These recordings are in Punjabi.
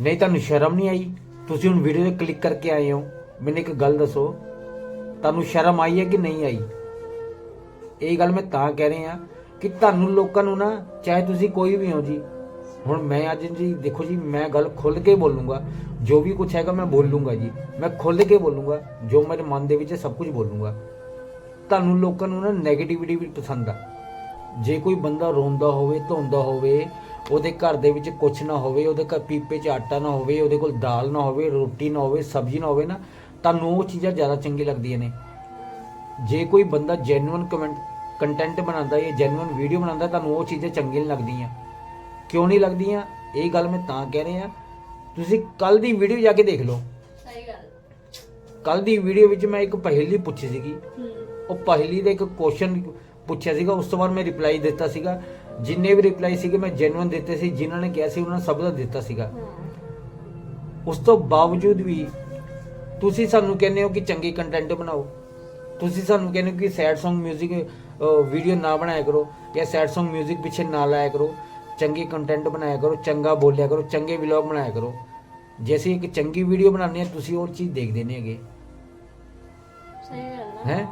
ਨਹੀਂ ਤੁਹਾਨੂੰ ਸ਼ਰਮ ਨਹੀਂ ਆਈ? ਤੁਸੀਂ ਹੁਣ ਵੀਡੀਓ ਤੇ ਕਲਿੱਕ ਕਰਕੇ ਆਏ ਹੋ। ਮੈਨੂੰ ਇੱਕ ਗੱਲ ਦੱਸੋ। ਤੁਹਾਨੂੰ ਸ਼ਰਮ ਆਈ ਹੈ ਕਿ ਨਹੀਂ ਆਈ? ਇਹ ਗੱਲ ਮੈਂ ਤਾਂ ਕਹਿ ਰਿਹਾ ਕਿ ਤੁਹਾਨੂੰ ਲੋਕਾਂ ਨੂੰ ਨਾ, ਚਾਹੇ ਤੁਸੀਂ ਕੋਈ ਵੀ ਹੋ ਜੀ, ਹੁਣ ਮੈਂ ਅੱਜ ਜੀ, ਦੇਖੋ ਜੀ, ਮੈਂ ਗੱਲ ਖੁੱਲ ਕੇ ਬੋਲੂੰਗਾ। ਜੋ ਵੀ ਕੁਝ ਹੈਗਾ ਮੈਂ ਬੋਲੂੰਗਾ ਜੀ। ਮੈਂ ਖੁੱਲ ਕੇ ਬੋਲੂੰਗਾ। ਜੋ ਮੇਰੇ ਮਨ ਦੇ ਵਿੱਚ ਸਭ ਕੁਝ ਬੋਲੂੰਗਾ। ਤੁਹਾਨੂੰ ਲੋਕਾਂ ਨੂੰ ਨਾ 네ਗੇਟਿਵਿਟੀ ਵੀ ਪਸੰਦ ਆ। ਜੇ ਕੋਈ ਬੰਦਾ ਰੋਂਦਾ ਹੋਵੇ, ਧੋਂਦਾ ਹੋਵੇ ਉਹਦੇ ਘਰ ਦੇ ਵਿੱਚ ਕੁਝ ਨਾ ਹੋਵੇ ਉਹਦੇ ਘਰ ਪੀਪੇ 'ਚ ਆਟਾ ਨਾ ਹੋਵੇ ਉਹਦੇ ਕੋਲ ਦਾਲ ਨਾ ਹੋਵੇ ਰੋਟੀ ਨਾ ਹੋਵੇ ਸਬਜ਼ੀ ਨਾ ਹੋਵੇ ਨਾ ਤੁਹਾਨੂੰ ਉਹ ਚੀਜ਼ਾਂ ਜ਼ਿਆਦਾ ਚੰਗੀ ਲੱਗਦੀਆਂ ਨੇ। ਜੇ ਕੋਈ ਬੰਦਾ ਜੈਨੂਇਨ ਕਮੈਂਟ ਕੰਟੈਂਟ ਬਣਾਉਂਦਾ ਜਾਂ ਜੈਨੂਇਨ ਵੀਡੀਓ ਬਣਾਉਂਦਾ ਤੁਹਾਨੂੰ ਉਹ ਚੀਜ਼ਾਂ ਚੰਗੀਆਂ ਨਹੀਂ ਲੱਗਦੀਆਂ। ਕਿਉਂ ਨਹੀਂ ਲੱਗਦੀਆਂ? ਇਹ ਗੱਲ ਮੈਂ ਤਾਂ ਕਹਿ ਰਿਹਾ। ਤੁਸੀਂ ਕੱਲ ਦੀ ਵੀਡੀਓ ਜਾ ਕੇ ਦੇਖ ਲਓ। ਸਹੀ ਗੱਲ। ਕੱਲ ਦੀ ਵੀਡੀਓ ਵਿੱਚ ਮੈਂ ਇੱਕ ਪहेਲੀ ਪੁੱਛੀ ਸੀਗੀ। ਹੂੰ। ਉਹ ਪਹਲੀ ਦਾ ਇੱਕ ਕੁਐਸਚਨ ਪੁੱਛਿਆ ਸੀਗਾ ਉਸ ਤੋਂ ਬਾਅਦ ਮੈਂ ਰਿਪਲਾਈ ਦਿੱਤਾ ਸੀਗਾ। ਜਿੰਨੇ ਵੀ ਰਿਪਲਾਈ ਸੀਗੇ ਮੈਂ ਜੈਨੂਇਨ ਦਿੱਤੇ ਸੀ ਜਿਨ੍ਹਾਂ ਨੇ ਕਿਹਾ ਸੀ ਉਹਨਾਂ ਨੇ ਸਭ ਦਾ ਦਿੱਤਾ ਸੀਗਾ ਹਾਂ ਉਸ ਤੋਂ ਬਾਵਜੂਦ ਵੀ ਤੁਸੀਂ ਸਾਨੂੰ ਕਹਿੰਦੇ ਹੋ ਕਿ ਚੰਗੀ ਕੰਟੈਂਟ ਬਣਾਓ ਤੁਸੀਂ ਸਾਨੂੰ ਕਹਿੰਦੇ ਹੋ ਕਿ ਸੈਡ Song 뮤직 ਵੀਡੀਓ ਨਾ ਬਣਾਇਆ ਕਰੋ ਜਾਂ ਸੈਡ Song 뮤직 ਪਿੱਛੇ ਨਾ ਲਾਇਆ ਕਰੋ ਚੰਗੀ ਕੰਟੈਂਟ ਬਣਾਇਆ ਕਰੋ ਚੰਗਾ ਬੋਲਿਆ ਕਰੋ ਚੰਗੇ ਵਲੌਗ ਬਣਾਇਆ ਕਰੋ ਜੇ ਅਸੀਂ ਇੱਕ ਚੰਗੀ ਵੀਡੀਓ ਬਣਾਉਂਦੇ ਹਾਂ ਤੁਸੀਂ ਉਹ ਚੀਜ਼ ਦੇਖਦੇ ਨਹੀਂ ਹੈਗੇ ਸਹੀ ਗੱਲ ਆ ਹੈ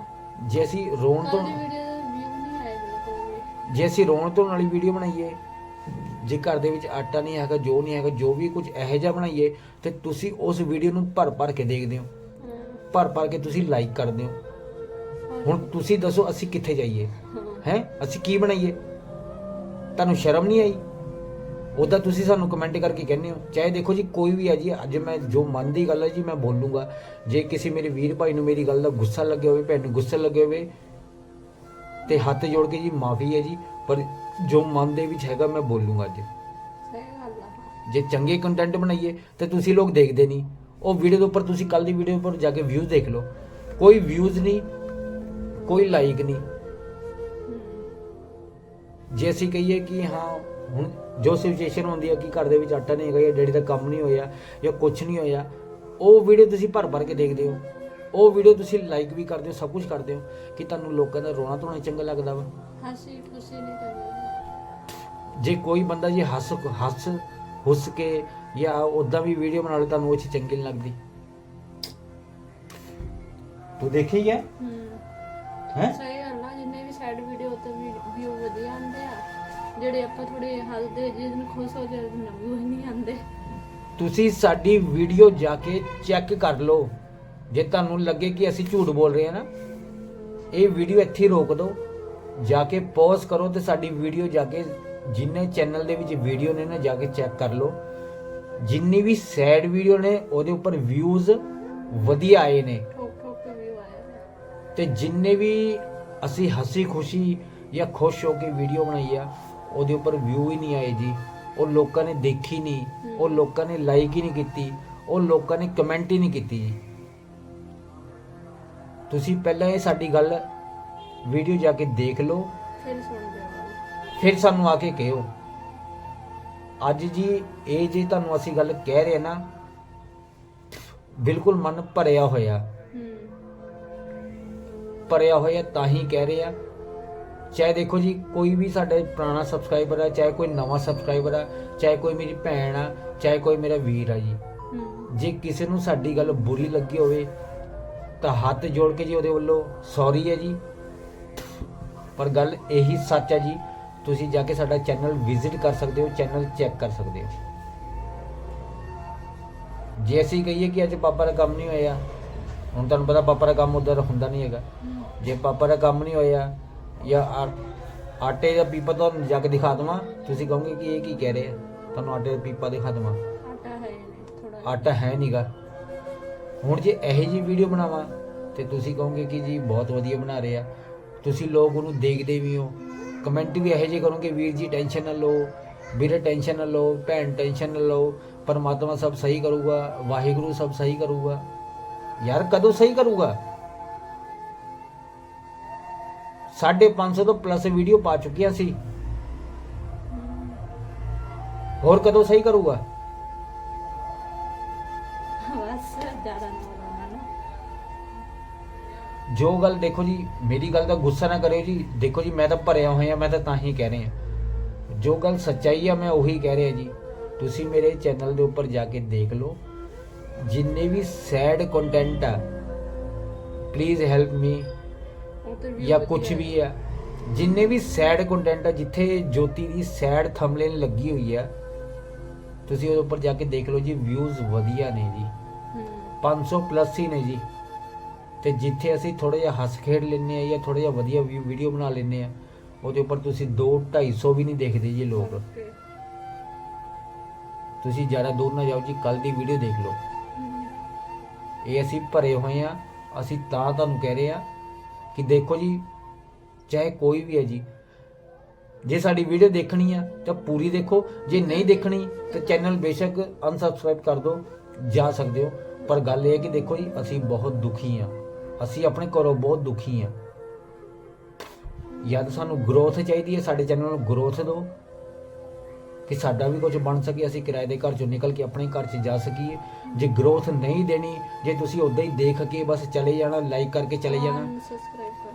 ਜੇ ਅਸੀਂ ਰੋਣ ਕੱਲ ਤੋਂ ਜੇ ਅਸੀਂ ਰੋਣ ਧੋਣ ਵਾਲੀ ਵੀਡੀਓ ਬਣਾਈਏ ਜੇ ਘਰ ਦੇ ਵਿੱਚ ਆਟਾ ਨਹੀਂ ਹੈਗਾ ਜੋ ਨਹੀਂ ਹੈਗਾ ਜੋ ਵੀ ਕੁਝ ਇਹੋ ਜਿਹਾ ਬਣਾਈਏ ਤੇ ਤੁਸੀਂ ਉਸ ਵੀਡੀਓ ਨੂੰ ਭਰ ਭਰ ਕੇ ਦੇਖਦੇ ਹੋ। ਭਰ ਭਰ ਕੇ ਤੁਸੀਂ ਲਾਈਕ ਕਰਦੇ ਹੋ। ਹੁਣ ਤੁਸੀਂ ਦੱਸੋ ਅਸੀਂ ਕਿੱਥੇ ਜਾਈਏ? ਹਾਂ? ਅਸੀਂ ਕੀ ਬਣਾਈਏ? ਤੁਹਾਨੂੰ ਸ਼ਰਮ ਨਹੀਂ ਆਈ? ਉਹਦਾ ਤੁਸੀਂ ਸਾਨੂੰ ਕਮੈਂਟ ਕਰਕੇ ਕਹਿੰਦੇ ਹੋ ਚਾਹੇ ਦੇਖੋ ਜੀ ਕੋਈ ਵੀ ਹੈ ਜੀ ਅੱਜ ਮੈਂ ਜੋ ਮਨ ਦੀ ਗੱਲ ਹੈ ਜੀ ਮੈਂ ਬੋਲੂੰਗਾ। ਜੇ ਕਿਸੇ ਮੇਰੇ ਵੀਰ ਭਾਈ ਨੂੰ ਮੇਰੀ ਗੱਲ ਦਾ ਗੁੱਸਾ ਲੱਗਿਆ ਹੋਵੇ ਭੈਣ ਨੂੰ ਗੁੱਸਾ ਲੱਗਿਆ ਹੋਵੇ ਤੇ ਹੱਥ ਜੋੜ ਕੇ ਜੀ ਮਾਫੀ ਹੈ ਜੀ ਪਰ ਜੋ ਮਨ ਦੇ ਵਿੱਚ ਹੈਗਾ ਮੈਂ ਬੋਲੂੰਗਾ ਅੱਜ। ਸਹੀ ਗੱਲ ਆ। ਜੇ ਚੰਗੇ ਕੰਟੈਂਟ ਬਣਾਈਏ ਤੇ ਤੁਸੀਂ ਲੋਕ ਦੇਖਦੇ ਨਹੀਂ। ਉਹ ਵੀਡੀਓ ਦੇ ਉੱਪਰ ਤੁਸੀਂ ਕੱਲ ਦੀ ਵੀਡੀਓ ਉੱਪਰ ਜਾ ਕੇ ਵਿਊਜ਼ ਦੇਖ ਲਓ। ਕੋਈ ਵਿਊਜ਼ ਨਹੀਂ ਕੋਈ ਲਾਈਕ ਨਹੀਂ। ਜੇ ਅਸੀਂ ਕਹੀਏ ਕਿ ਹਾਂ ਹੁਣ ਜੋ ਸਿਚੁਏਸ਼ਨ ਹੁੰਦੀ ਹੈ ਕਿ ਘਰ ਦੇ ਵਿੱਚ ਆਟਾ ਨਹੀਂ ਹੈਗਾ ਜਾਂ ਡੈਡੀ ਦਾ ਕੰਮ ਨਹੀਂ ਹੋਇਆ ਜਾਂ ਕੁਝ ਨਹੀਂ ਹੋਇਆ ਉਹ ਵੀਡੀਓ ਤੁਸੀਂ ਭਰ ਭਰ ਕੇ ਦੇਖਦੇ ਹੋ। ਉਹ ਵੀਡੀਓ ਤੁਸੀਂ ਲਾਈਕ ਵੀ ਕਰਦੇ ਹੋ ਸਭ ਕੁਝ ਕਰਦੇ ਹੋ ਕਿ ਤੁਹਾਨੂੰ ਲੋਕਾਂ ਦਾ ਰੋਣਾ ਧੋਣਾ ਚੰਗਾ ਲੱਗਦਾ ਵਾ। ਹਾਸੀ ਖੁਸ਼ੀ ਨਹੀਂ ਕਰਨੀ। ਜੇ ਕੋਈ ਬੰਦਾ ਜੀ ਹੱਸ ਹੱਸ ਹੁੱਸ ਕੇ ਜਾਂ ਉਦਾਂ ਵੀ ਵੀਡੀਓ ਬਣਾ ਲੇ ਤੁਹਾਨੂੰ ਉਹ ਚੀਜ਼ ਚੰਗੀ ਨਹੀਂ ਲੱਗਦੀ। ਤੂੰ ਦੇਖੀ ਹੈ ਹੂੰ। ਹੈ? ਸਹੀ ਗੱਲ ਆ ਜਿੰਨੇ ਵੀ ਸੈਡ ਵੀਡੀਓ ਤੇ ਵੀਊ ਵਧੀਆ ਆਉਂਦੇ ਆ ਜਿਹੜੇ ਆਪਾਂ ਥੋੜੇ ਹੱਸਦੇ ਜਿਸ ਦਿਨ ਖੁਸ਼ ਹੋ ਜਾਂਦੇ ਨੇ ਵੀਊ ਨਹੀਂ ਆਉਂਦੇ। ਤੁਸੀਂ ਸਾਡੀ ਵੀਡੀਓ ਜਾ ਕੇ ਚੈੱਕ ਕਰ ਲਓ। ਜੇ ਤੁਹਾਨੂੰ ਲੱਗੇ ਕਿ ਅਸੀਂ ਝੂਠ ਬੋਲ ਰਹੇ ਹਾਂ ਨਾ ਇਹ ਵੀਡੀਓ ਇੱਥੇ ਰੋਕ ਦਿਓ। ਜਾ ਕੇ ਪੌਜ਼ ਕਰੋ ਤੇ ਸਾਡੀ ਵੀਡੀਓ ਜਾ ਕੇ ਜਿੰਨੇ ਚੈਨਲ ਦੇ ਵਿੱਚ ਵੀਡੀਓ ਨੇ ਨਾ ਜਾ ਕੇ ਚੈੱਕ ਕਰ ਲਓ। ਜਿੰਨੀ ਵੀ ਸੈਡ ਵੀਡੀਓ ਨੇ ਉਹਦੇ ਉੱਪਰ ਵਿਊਜ਼ ਵਧੀਆ ਆਏ ਨੇ। ਤੇ ਜਿੰਨੇ ਵੀ ਅਸੀਂ ਹੱਸੀ ਖੁਸ਼ੀ ਜਾਂ ਖੁਸ਼ ਹੋ ਕੇ ਵੀਡੀਓ ਬਣਾਈ ਆ ਉਹਦੇ ਉੱਪਰ ਵਿਊ ਹੀ ਨਹੀਂ ਆਏ ਜੀ। ਉਹ ਲੋਕਾਂ ਨੇ ਦੇਖੀ ਨਹੀਂ ਉਹ ਲੋਕਾਂ ਨੇ ਲਾਈਕ ਹੀ ਨਹੀਂ ਕੀਤੀ ਉਹ ਲੋਕਾਂ ਨੇ ਕਮੈਂਟ ਹੀ ਨਹੀਂ ਕੀਤੀ ਜੀ। ਤੁਸੀਂ ਪਹਿਲਾਂ ਇਹ ਸਾਡੀ ਗੱਲ ਵੀਡੀਓ ਜਾ ਕੇ ਦੇਖ ਲਓ। ਫਿਰ ਸੁਣਦੇ ਫਿਰ ਸਾਨੂੰ ਆ ਕੇ ਕਹਿਓ। ਅੱਜ ਜੀ ਇਹ ਜੀ ਤੁਹਾਨੂੰ ਅਸੀਂ ਗੱਲ ਕਹਿ ਰਹੇ ਨਾ ਬਿਲਕੁਲ ਮਨ ਭਰਿਆ ਹੋਇਆ। ਹੂੰ। ਭਰਿਆ ਹੋਇਆ ਤਾਂ ਹੀ ਕਹਿ ਰਹੇ ਆ ਚਾਹੇ ਦੇਖੋ ਜੀ ਕੋਈ ਵੀ ਸਾਡੇ ਪੁਰਾਣਾ ਸਬਸਕ੍ਰਾਈਬਰ ਆ ਚਾਹੇ ਕੋਈ ਨਵਾਂ ਸਬਸਕ੍ਰਾਈਬਰ ਆ ਚਾਹੇ ਕੋਈ ਮੇਰੀ ਭੈਣ ਆ ਚਾਹੇ ਕੋਈ ਮੇਰਾ ਵੀਰ ਆ ਜੀ। ਹੂੰ। ਜੇ ਕਿਸੇ ਨੂੰ ਸਾਡੀ ਗੱਲ ਬੁਰੀ ਲੱਗੀ ਹੋਵੇ ਤਾਂ ਹੱਥ ਜੋੜ ਕੇ ਜੀ ਉਹਦੇ ਵੱਲੋਂ ਸੌਰੀ ਹੈ ਜੀ। ਪਰ ਗੱਲ ਇਹੀ ਸੱਚ ਹੈ ਜੀ ਤੁਸੀਂ ਜਾ ਕੇ ਸਾਡਾ ਚੈਨਲ ਵਿਜ਼ਿਟ ਕਰ ਸਕਦੇ ਹੋ ਚੈਨਲ ਚੈੱਕ ਕਰ ਸਕਦੇ ਹੋ। ਜੇ ਅਸੀਂ ਕਹੀਏ ਕਿ ਅੱਜ ਪਾਪਾ ਦਾ ਕੰਮ ਨਹੀਂ ਹੋਇਆ ਹੁਣ ਤੁਹਾਨੂੰ ਪਤਾ ਪਾਪਾ ਦਾ ਕੰਮ ਉਧਰ ਹੁੰਦਾ ਨਹੀਂ ਹੈਗਾ। ਜੇ ਪਾਪਾ ਦਾ ਕੰਮ ਨਹੀਂ ਹੋਇਆ ਜਾਂ ਆਟੇ ਦਾ ਪੀਪਾ ਤੁਹਾਨੂੰ ਜਾ ਕੇ ਦਿਖਾ ਦਵਾਂ ਤੁਸੀਂ ਕਹੋਗੇ ਕਿ ਇਹ ਕੀ ਕਹਿ ਰਹੇ ਆ? ਤੁਹਾਨੂੰ ਆਟੇ ਦਾ ਪੀਪਾ ਦਿਖਾ ਦਵਾਂ। ਆਟਾ ਹੈ ਨਹੀਂ ਥੋੜਾ ਆਟਾ ਹੈ ਨਹੀਂਗਾ ਹੁਣ ਜੇ ਇਹੋ ਜੀ ਵੀਡੀਓ ਬਣਾਵਾਂ ਤੇ ਤੁਸੀਂ ਕਹੋਗੇ ਕਿ ਜੀ ਬਹੁਤ ਵਧੀਆ ਬਣਾ ਰਹੇ ਆ। ਤੁਸੀਂ ਲੋਕ ਉਹਨੂੰ ਦੇਖਦੇ ਵੀ ਹੋ। ਕਮੈਂਟ ਵੀ ਇਹੋ ਜਿਹੇ ਕਰੋਗੇ, ਵੀਰ ਜੀ ਟੈਨਸ਼ਨ ਨਾ ਲਓ, ਵੀਰੇ ਟੈਨਸ਼ਨ ਨਾ ਲਓ, ਭੈਣ ਟੈਨਸ਼ਨ ਨਾ ਲਓ, ਪਰਮਾਤਮਾ ਸਭ ਸਹੀ ਕਰੂਗਾ, ਵਾਹਿਗੁਰੂ ਸਭ ਸਹੀ ਕਰੂਗਾ। ਯਾਰ ਕਦੋਂ ਸਹੀ ਕਰੂਗਾ? 550 ਤੋਂ ਪਲੱਸ ਵੀਡੀਓ ਪਾ ਚੁੱਕੀਆਂ ਸੀ। ਹੋਰ ਕਦੋਂ ਸਹੀ ਕਰੂਗਾ? ਬਸ ਜ਼ਿਆਦਾ ਨਾ ਬੋਲਣਾ ਨਾ ਜੋ ਗੱਲ ਦੇਖੋ ਜੀ ਮੇਰੀ ਗੱਲ ਦਾ ਗੁੱਸਾ ਨਾ ਕਰਿਓ ਜੀ। ਦੇਖੋ ਜੀ ਮੈਂ ਤਾਂ ਭਰਿਆ ਹੋਇਆ ਮੈਂ ਤਾਂ ਤਾਂ ਹੀ ਕਹਿ ਰਿਹਾ। ਜੋ ਗੱਲ ਸੱਚਾਈ ਆ ਮੈਂ ਉਹੀ ਕਹਿ ਰਿਹਾ ਜੀ। ਤੁਸੀਂ ਮੇਰੇ ਚੈਨਲ ਦੇ ਉੱਪਰ ਜਾ ਕੇ ਦੇਖ ਲਓ। ਜਿੰਨੇ ਵੀ ਸੈਡ ਕੰਟੈਂਟ ਆ ਪਲੀਜ਼ ਹੈਲਪ ਮੀ ਉਹ ਤੇ view ਜਾਂ ਵਧੀਆ ਕੁਝ ਵੀ ਆ। ਜਿੰਨੇ ਵੀ ਸੈਡ ਕੰਟੈਂਟ ਆ ਜਿੱਥੇ ਜੋਤੀ ਦੀ ਸੈਡ ਥੰਬਨੇਲ ਲੱਗੀ ਹੋਈ ਆ ਤੁਸੀਂ ਉਹਦੇ ਉੱਪਰ ਜਾ ਕੇ ਦੇਖ ਲਓ ਜੀ ਵਿਊਜ਼ ਵਧੀਆ ਨੇ ਜੀ। ਹੂੰ 500 ਪਲੱਸ ਹੀ ਨੇ ਜੀ। ਤੇ ਜਿੱਥੇ ਅਸੀਂ ਥੋੜਾ ਜਿਹਾ ਹੱਸ ਖੇਡ ਲੈਂਦੇ ਆ ਜਾਂ ਥੋੜਾ ਜਿਹਾ ਵਧੀਆ ਵੀਡੀਓ ਬਣਾ ਲੈਂਦੇ ਆ ਉਹਦੇ ਉੱਪਰ ਤੁਸੀਂ 2 250 ਵੀ ਨਹੀਂ ਦੇਖਦੇ ਜੀ ਲੋਕ। ਤੁਸੀਂ ਜ਼ਿਆਦਾ ਦੂਰ ਨਾ ਜਾਓ ਜੀ ਕੱਲ ਦੀ ਵੀਡੀਓ ਦੇਖ ਲਓ। ਇਹ ਅਸੀਂ ਭਰੇ ਹੋਏ ਆ ਅਸੀਂ ਤਾਂ ਤੁਹਾਨੂੰ ਕਹਿ ਰਹੇ ਆ ਕਿ ਦੇਖੋ ਜੀ ਚਾਹੇ ਕੋਈ ਵੀ ਹੈ ਜੀ ਜੇ ਸਾਡੀ ਵੀਡੀਓ ਦੇਖਣੀ ਆ ਤਾਂ ਪੂਰੀ ਦੇਖੋ ਜੇ ਨਹੀਂ ਦੇਖਣੀ ਤਾਂ ਚੈਨਲ ਬੇਸ਼ੱਕ ਅਨਸਬਸਕ੍ਰਾਈਬ ਕਰ ਦਿਓ ਜਾ ਸਕਦੇ ਹੋ। ਪਰ ਗੱਲ ਇਹ ਹੈ ਕਿ ਦੇਖੋ ਜੀ ਅਸੀਂ ਬਹੁਤ ਦੁਖੀ ਆ ਅਸੀਂ ਆਪਣੇ ਘਰੋਂ ਬਹੁਤ ਦੁਖੀ ਆ ਜਾਂ ਤਾਂ ਸਾਨੂੰ ਗਰੋਥ ਚਾਹੀਦੀ ਹੈ ਸਾਡੇ ਚੈਨਲ ਨੂੰ ਗਰੋਥ ਦਿਓ। ਕਿ ਸਾਡਾ ਵੀ ਕੁਝ ਬਣ ਸਕੇ ਅਸੀਂ ਕਿਰਾਏ ਦੇ ਘਰ ਚੋਂ ਨਿਕਲ ਕੇ ਆਪਣੇ ਘਰ 'ਚ ਜਾ ਸਕੀਏ। ਜੇ ਗਰੋਥ ਨਹੀਂ ਦੇਣੀ ਜੇ ਤੁਸੀਂ ਉਦਾਂ ਹੀ ਦੇਖ ਕੇ ਬਸ ਚਲੇ ਜਾਣਾ ਲਾਈਕ ਕਰਕੇ ਚਲੇ ਜਾਣਾ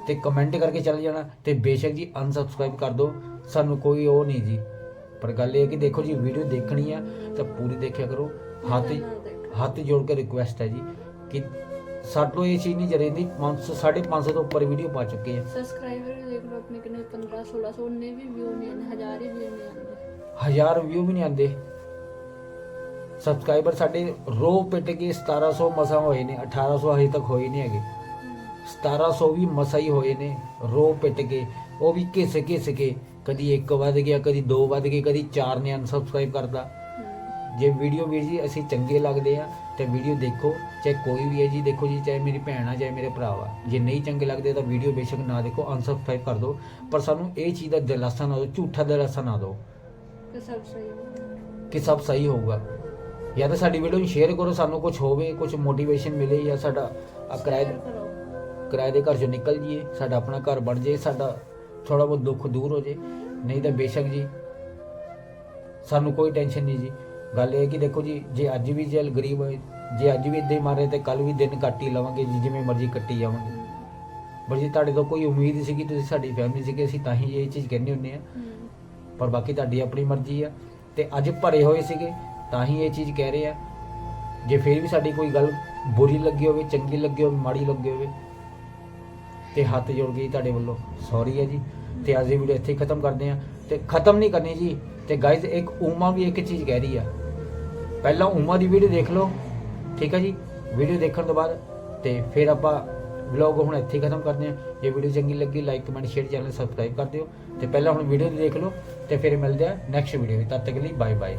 ਤੇ ਕਮੈਂਟ ਕਰਕੇ ਚਲੇ ਜਾਣਾ ਤੇ ਬੇਸ਼ੱਕ ਜੀ ਅਨਸਬਸਕ੍ਰਾਈਬ ਕਰ ਦਿਓ। ਸਾਨੂੰ ਕੋਈ ਉਹ ਨਹੀਂ ਜੀ। ਪਰ ਗੱਲ ਇਹ ਹੈ ਕਿ ਦੇਖੋ ਜੀ ਵੀਡੀਓ ਦੇਖਣੀ ਆ ਤਾਂ ਪੂਰੀ ਦੇਖਿਆ ਕਰੋ। ਹੱਥ ਹੱਥ ਜੋੜ ਕੇ ਰਿਕੁਐਸਟ ਹੈ ਜੀ ਕਿ ਸਾਡੋ ਇਹ ਚੀਜ਼ ਨਹੀਂ ਜਰੇਂਦੀ 500 550 ਤੋਂ ਉੱਪਰ ਵੀਡੀਓ ਪਾ ਚੁੱਕੇ ਆ। ਸਬਸਕ੍ਰਾਈਬਰ ਦੇਖ ਲਓ ਆਪਣੇ ਕਿੰਨੇ 15 1600 ਉਹਨੇ ਵੀ ਵਿਊ ਨਹੀਂ ਆਉਂਦੇ ਹਜ਼ਾਰ ਹੀ ਵਿਊ ਨਹੀਂ ਆਉਂਦੇ। ਹਜ਼ਾਰ ਵਿਊ ਵੀ ਨਹੀਂ ਆਉਂਦੇ। ਸਬਸਕ੍ਰਾਈਬਰ ਸਾਡੇ ਰੋ ਪਿੱਟ ਕੇ 1700 ਮਸਾ ਹੋਏ ਨੇ 1800 ਹਜੇ ਤੱਕ ਹੋਏ ਨਹੀਂ ਹੈਗੇ। 1700 ਵੀ ਮਸਾ ਹੀ ਹੋਏ ਨੇ ਰੋ ਪਿੱਟ ਕੇ ਉਹ ਵੀ ਘਿਸ ਘਿਸ ਕੇ ਕਦੀ ਇੱਕ ਵੱਧ ਗਿਆ ਕਦੀ ਦੋ ਵੱਧ ਗਏ ਕਦੀ ਚਾਰ ਨੇ ਅਨਸਬਸਕ੍ਰਾਈਬ ਕਰਦਾ ਜੇ ਵੀਡੀਓ ਵੀਰ ਜੀ ਅਸੀਂ ਚੰਗੇ ਲੱਗਦੇ ਆ ਤੇ ਵੀਡੀਓ ਦੇਖੋ ਚਾਹੇ ਕੋਈ ਵੀ ਹੈ ਜੀ ਦੇਖੋ ਜੀ ਚਾਹੇ ਮੇਰੀ ਭੈਣ ਆ ਚਾਹੇ ਮੇਰੇ ਭਰਾ ਆ। ਜੇ ਨਹੀਂ ਚੰਗੇ ਲੱਗਦੇ ਤਾਂ ਵੀਡੀਓ ਬੇਸ਼ੱਕ ਨਾ ਦੇਖੋ ਅਨਸਬਸਕ੍ਰਾਈਬ ਕਰ ਦਿਓ ਪਰ ਸਾਨੂੰ ਇਹ ਚੀਜ਼ ਦਾ ਦਿਲਾਸਾ ਨਾ ਦਿਓ ਝੂਠਾ ਦਿਲਾਸਾ ਨਾ ਦਿਓ। ਸਭ ਸਹੀ। ਕਿ ਸਭ ਸਹੀ ਹੋਊਗਾ। ਜਾਂ ਤਾਂ ਸਾਡੀ ਵੀਡੀਓ ਨੂੰ ਸ਼ੇਅਰ ਕਰੋ ਸਾਨੂੰ ਕੁਝ ਹੋਵੇ ਕੁਝ ਮੋਟੀਵੇਸ਼ਨ ਮਿਲੇ ਜਾਂ ਸਾਡਾ ਆਹ ਕਿਰਾਏ ਕਿਰਾਏ ਦੇ ਘਰ ਚੋਂ ਨਿਕਲ ਜਾਈਏ ਸਾਡਾ ਆਪਣਾ ਘਰ ਬਣ ਜਾਏ ਸਾਡਾ ਥੋੜਾ ਬਹੁਤ ਦੁੱਖ ਦੂਰ ਹੋ ਜੇ ਨਹੀਂ ਤਾਂ ਬੇਸ਼ੱਕ ਜੀ ਸਾਨੂੰ ਕੋਈ ਟੈਨਸ਼ਨ ਨਹੀਂ ਜੀ। ਗੱਲ ਇਹ ਹੈ ਕਿ ਦੇਖੋ ਜੀ ਜੇ ਅੱਜ ਵੀ ਜੇਲ ਗਰੀਬ ਹੋਏ ਜੇ ਅੱਜ ਵੀ ਇਦਾਂ ਹੀ ਮਾਰੇ ਤੇ ਕੱਲ ਵੀ ਦਿਨ ਕੱਟ ਹੀ ਲਵਾਂਗੇ ਜੀ ਜਿਵੇਂ ਮਰਜ਼ੀ ਕੱਟੀ ਜਾਵਾਂਗੇ। ਪਰ ਜੀ ਤੁਹਾਡੇ ਤੋਂ ਕੋਈ ਉਮੀਦ ਸੀ ਤੁਸੀਂ ਸਾਡੀ ਫੈਮਿਲੀ ਸੀਗੇ ਅਸੀਂ ਤਾਂ ਹੀ ਇਹ ਚੀਜ਼ ਕਹਿੰਦੇ ਹੁੰਦੇ ਆ ਪਰ ਬਾਕੀ ਤੁਹਾਡੀ ਆਪਣੀ ਮਰਜ਼ੀ ਆ। ਤੇ ਅੱਜ ਭਰੇ ਹੋਏ ਸੀਗੇ ਤਾਂ ਹੀ ਇਹ ਚੀਜ਼ ਕਹਿ ਰਹੇ ਆ। ਜੇ ਫਿਰ ਵੀ ਸਾਡੀ ਕੋਈ ਗੱਲ ਬੁਰੀ ਲੱਗੀ ਹੋਵੇ ਚੰਗੀ ਲੱਗੀ ਹੋਵੇ ਮਾੜੀ ਲੱਗੀ ਹੋਵੇ ਤੇ ਹੱਥ ਜੋੜ ਕੇ ਜੀ ਤੁਹਾਡੇ ਵੱਲੋਂ ਸੌਰੀ ਹੈ ਜੀ। ਤੇ ਅੱਜ ਦੀ ਵੀਡੀਓ ਇੱਥੇ ਖਤਮ ਕਰਦੇ ਆ ਤੇ ਖਤਮ ਨਹੀਂ ਕਰਨੀ ਜੀ। ਤੇ ਗਾਇਜ਼ ਇੱਕ ਉਮਾ ਵੀ ਇੱਕ ਚੀਜ਼ ਕਹਿ ਰਹੀ ਆ। ਪਹਿਲਾਂ ਉਮਾ ਦੀ ਵੀਡੀਓ ਦੇਖ ਲਓ। ਠੀਕ ਹੈ ਜੀ? ਵੀਡੀਓ ਦੇਖਣ ਤੋਂ ਬਾਅਦ ਤੇ ਫਿਰ ਆਪਾਂ ਵਲੌਗ ਹੁਣ ਇੱਥੇ ਖਤਮ ਕਰਦੇ ਹਾਂ। ਜੇ ਵੀਡੀਓ ਚੰਗੀ ਲੱਗੀ like comment share channel subscribe ਕਰ ਦਿਓ। ਤੇ ਪਹਿਲਾਂ ਹੁਣ ਵੀਡੀਓ ਦੇਖ ਲਓ ਤੇ ਫਿਰ ਮਿਲਦੇ ਆ ਨੈਕਸਟ ਵੀਡੀਓ ਵਿੱਚ। ਤਦ ਤੱਕ ਲਈ ਬਾਏ ਬਾਏ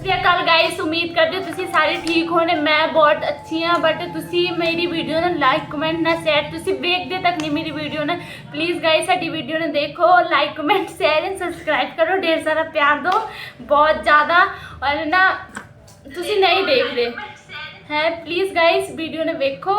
ਸਤਿ ਅਕਾਲ ਗਾਇਸ ਉਮੀਦ ਕਰਦੇ ਹਾਂ ਤੁਸੀਂ ਸਾਰੇ ਠੀਕ ਹੋਣੇ ਮੈਂ ਬਹੁਤ ਅੱਛੀ ਹਾਂ ਬਟ ਤੁਸੀਂ ਮੇਰੀ ਵੀਡੀਓ ਨੂੰ ਲਾਈਕ ਕਮੈਂਟ ਨਾ ਸ਼ੇਅਰ ਤੁਸੀਂ ਵੇਖਦੇ ਤੱਕ ਨਹੀਂ ਮੇਰੀ ਵੀਡੀਓ ਨੂੰ। ਪਲੀਜ਼ ਗਾਇਸ ਸਾਡੀ ਵੀਡੀਓ ਨੂੰ ਦੇਖੋ। Like comment share and subscribe ਕਰੋ। ਢੇਰ ਸਾਰਾ ਪਿਆਰ ਦਿਓ। ਬਹੁਤ ਜ਼ਿਆਦਾ ਔਰ ਨਾ ਤੁਸੀਂ ਨਹੀਂ ਦੇਖਦੇ ਹੈ। ਪਲੀਜ਼ ਗਾਇਸ ਵੀਡੀਓ ਨੂੰ ਵੇਖੋ।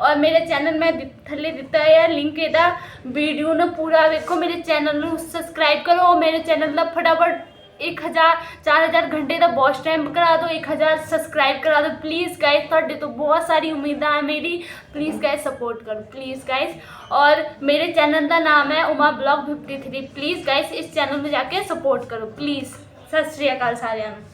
ਔਰ ਮੇਰੇ ਚੈਨਲ ਮੈਂ ਦਿ- ਥੱਲੇ ਦਿੱਤਾ ਹੈ ਲਿੰਕ ਇਹਦਾ। ਵੀਡੀਓ ਨੂੰ ਪੂਰਾ ਵੇਖੋ ਮੇਰੇ ਚੈਨਲ ਨੂੰ ਸਬਸਕ੍ਰਾਈਬ ਕਰੋ। ਔਰ ਮੇਰੇ ਚੈਨਲ ਦਾ ਫਟਾਫਟ 1000 4000 ਘੰਟੇ ਦਾ ਵਾਚ ਟਾਈਮ ਕਰਾ ਦਿਓ 1000 ਸਬਸਕ੍ਰਾਈਬ ਕਰਾ ਦਿਓ। ਪਲੀਜ਼ ਗਾਇਸ ਤੁਹਾਡੇ ਤੋਂ ਬਹੁਤ ਸਾਰੀ ਉਮੀਦਾਂ ਹੈ ਮੇਰੀ। ਪਲੀਜ਼ ਗਾਇਸ ਸਪੋਰਟ ਕਰੋ ਪਲੀਜ਼ ਗਾਇਸ ਔਰ ਮੇਰੇ ਚੈਨਲ ਦਾ ਨਾਮ ਹੈ ਉਮਾ ਬਲੌਗ 53 ਪਲੀਜ਼ ਗਾਇਸ ਇਸ ਚੈਨਲ ਨੂੰ ਜਾ ਕੇ ਸਪੋਰਟ ਕਰੋ ਪਲੀਜ਼ ਸਤਿ ਸ਼੍ਰੀ ਅਕਾਲ ਸਾਰਿਆਂ ਨੂੰ।